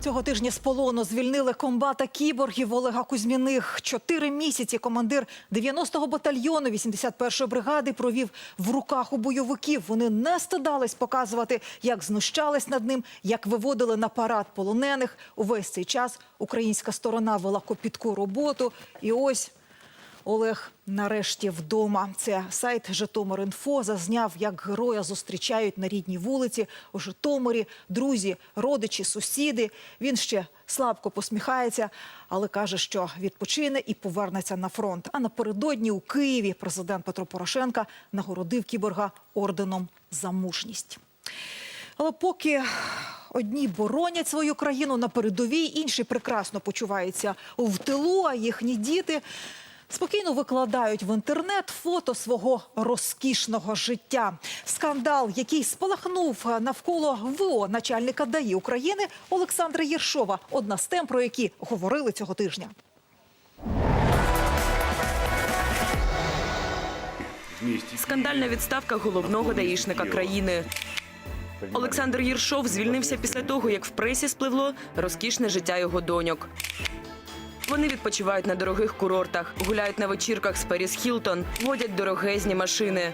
Цього тижня з полону звільнили комбата кіборгів Олега Кузьміних. Чотири місяці командир 90-го батальйону 81-ї бригади провів в руках у бойовиків. Вони не стидались показувати, як знущались над ним, як виводили на парад полонених. Увесь цей час українська сторона вела копітку роботу. І ось Олег нарешті вдома. Це сайт Житомир.Інфо зазняв, як героя зустрічають на рідній вулиці у Житомирі. Друзі, родичі, сусіди. Він ще слабко посміхається, але каже, що відпочине і повернеться на фронт. А напередодні у Києві президент Петро Порошенка нагородив кіборга орденом за мужність. Але поки одні боронять свою країну на передовій, інші прекрасно почуваються в тилу, а їхні діти спокійно викладають в інтернет фото свого розкішного життя. Скандал, який спалахнув навколо ВО начальника ДАІ України Олександра Єршова. Одна з тем, про які говорили цього тижня. Скандальна відставка головного даїшника країни. Олександр Єршов звільнився після того, як в пресі спливло розкішне життя його доньок. Вони відпочивають на дорогих курортах, гуляють на вечірках з Періс Хілтон, водять дорогезні машини.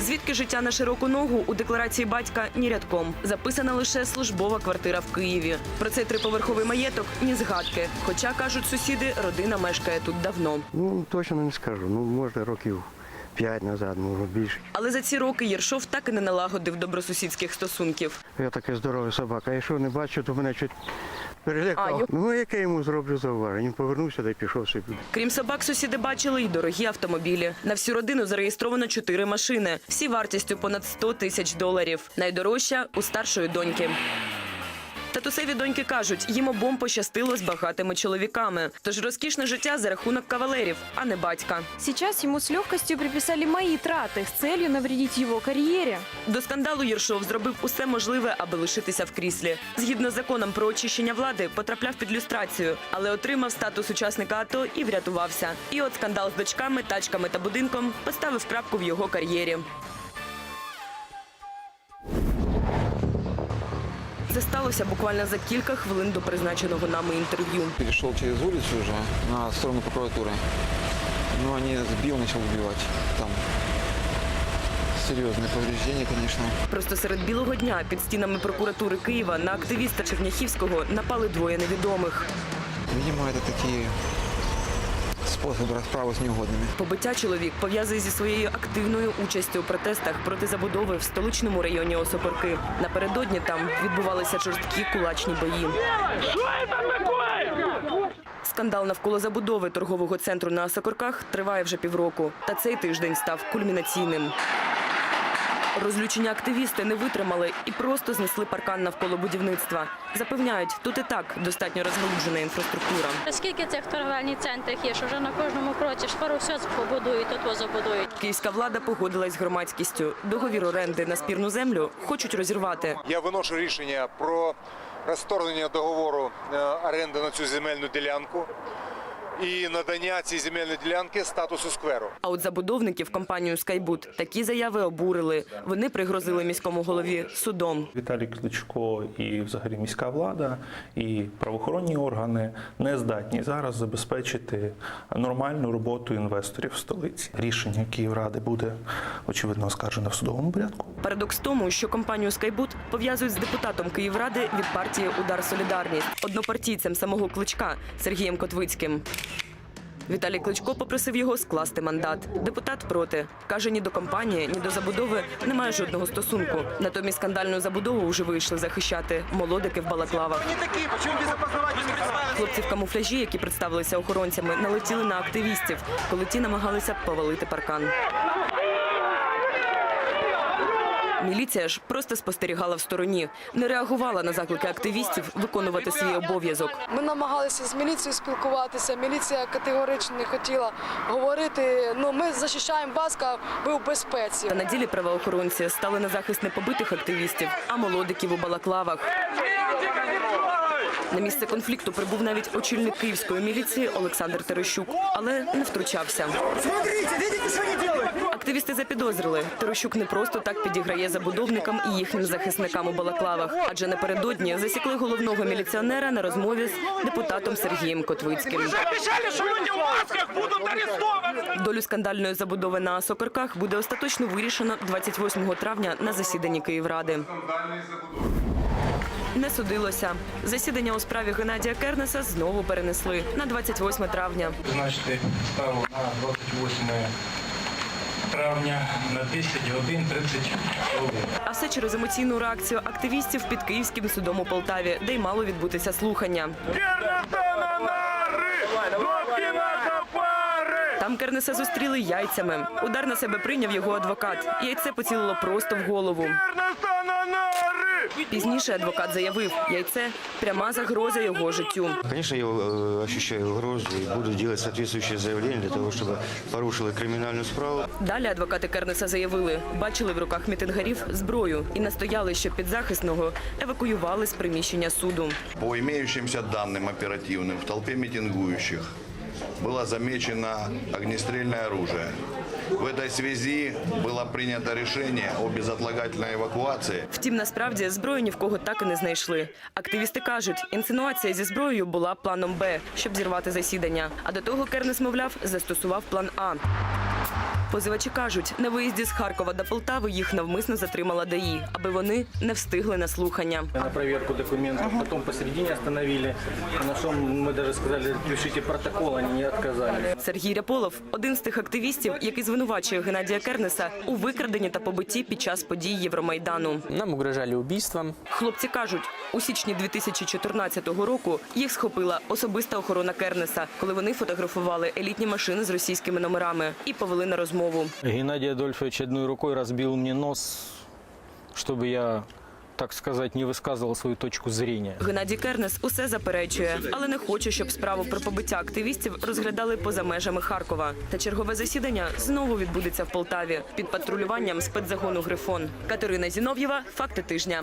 Звідки життя на широку ногу у декларації батька ні рядком. Записана лише службова квартира в Києві. Про цей триповерховий маєток ні згадки. Хоча кажуть сусіди, родина мешкає тут давно. Ну, точно не скажу. Ну, може, років п'ять назад, може більше. Але за ці роки Єршов так і не налагодив добросусідських стосунків. Я такий здоровий собака. Якщо не бачу, то мене чуть перелякав. Ну, яке йому зроблю зауваження? Він повернувся та й пішов собі. Крім собак, сусіди бачили й дорогі автомобілі. На всю родину зареєстровано чотири машини, всі вартістю понад 100 тисяч доларів. Найдорожча у старшої доньки. Татусеві доньки кажуть, їм обом пощастило з багатими чоловіками. Тож розкішне життя за рахунок кавалерів, а не батька. Сейчас ему с легкостью приписали мои траты с целью навредить его карьере. До скандалу Єршов зробив усе можливе, аби лишитися в кріслі. Згідно з законом про очищення влади, потрапляв під люстрацію, але отримав статус учасника АТО і врятувався. І от скандал з дочками, тачками та будинком поставив крапку в його кар'єрі. Це сталося буквально за кілька хвилин до призначеного нами інтерв'ю. Перешел через улицу уже на сторону прокуратуры. Ну, они сбил, начал убивать. Там серьезные повреждения, конечно. Просто серед білого дня під стінами прокуратури Києва на активіста Черняхівського напали двоє невідомих. Видимо, это такие способы расправы с неугодными. Побиття чоловік пов'язує зі своєю активною участю у протестах проти забудови в столичному районі Осокорки. Напередодні там відбувалися жорсткі кулачні бої. Скандал навколо забудови торгового центру на Осокорках триває вже півроку. Та цей тиждень став кульмінаційним. Розлючені активісти не витримали і просто знесли паркан навколо будівництва. Запевняють, тут і так достатньо розгалуджена інфраструктура. Скільки цих торговельних центрів є, що вже на кожному кроці скоро все побудують, тут забудують. Київська влада погодилась з громадськістю. Договір оренди на спірну землю хочуть розірвати. Я виношу рішення про розторгнення договору е, оренди на цю земельну ділянку і надання цій земельної ділянки статусу скверу. А от забудовників компанію Скайбут такі заяви обурили. Вони пригрозили міському голові судом. Віталій Кличко і взагалі міська влада і правоохоронні органи не здатні зараз забезпечити нормальну роботу інвесторів в столиці. Рішення Київради буде очевидно оскаржено в судовому порядку. Парадокс в тому, що компанію Скайбут пов'язують з депутатом Київради від партії Удар Солідарність, однопартійцем самого кличка Сергієм Котвицьким. Віталій Кличко попросив його скласти мандат. Депутат проти каже, ні до компанії, ні до забудови немає жодного стосунку. Натомість скандальну забудову вже вийшли захищати молодики в балаклавах. Хлопці в камуфляжі, які представилися охоронцями, налетіли на активістів, коли ті намагалися повалити паркан. Міліція ж просто спостерігала в стороні, не реагувала на заклики активістів виконувати свій обов'язок. Ми намагалися з міліцією спілкуватися. Міліція категорично не хотіла говорити. Ну ми захищаємо вас, ви в безпеці. Та на ділі правоохоронці стали на захист не побитих активістів, а молодиків у балаклавах. На місце конфлікту прибув навіть очільник київської міліції Олександр Терещук, але не втручався. Активісти запідозрили, Терещук не просто так підіграє забудовникам і їхнім захисникам у балаклавах, адже напередодні засікли головного міліціонера на розмові з депутатом Сергієм Котвицьким. Долю скандальної забудови на Сокорках буде остаточно вирішено 28 травня на засіданні Київради. Не судилося. Засідання у справі Геннадія Кернеса знову перенесли на 28 травня. Призначити ставу на 28 травня на 10 годин 30 хвилин. А все через емоційну реакцію активістів під Київським судом у Полтаві, де й мало відбутися слухання. Там Кернеса зустріли яйцями. Удар на себе прийняв його адвокат. Яйце поцілило просто в голову. Пізніше адвокат заявив, яйце пряма загроза його життю. Конечно, я э, ощущаю угрозу и буду делать соответствующее заявление для того, чтобы порушила криминальную справу. Далі адвокати Кернеса заявили, бачили в руках мітингарів зброю і настояли, що підзахисного евакуювали з приміщення суду. По имеющимся данным оперативным, в толпе митингующих было замечено огнестрельное оружие. В этой связи было принято решение о безотлагательной эвакуации. Втім, насправді зброю ні в кого так і не знайшли. Активісти кажуть, інсинуація зі зброєю була планом Б, щоб зірвати засідання. А до того Кернес, мовляв, застосував план А. Позивачі кажуть, на виїзді з Харкова до Полтави їх навмисно затримала ДАІ, аби вони не встигли на слухання. На перевірку документів, потім посередині остановили, на що ми навіть сказали, пишіть протокол, вони не отказались. Сергій Ряполов один з тих активістів, який звинувачує Геннадія Кернеса у викраденні та побитті під час подій Євромайдану. Нам угрожали убийством. Хлопці кажуть, у січні 2014 року їх схопила особиста охорона Кернеса, коли вони фотографували елітні машини з російськими номерами і повели на розмову. Геннадий Адольфович одной рукой разбил мне нос, чтобы я, так сказати, не висказувала свою точку зріння. Геннадій Кернес усе заперечує, але не хоче, щоб справу про побиття активістів розглядали поза межами Харкова. Та чергове засідання знову відбудеться в Полтаві під патрулюванням спецзагону Грифон. Катерина Зінов'єва, факти тижня.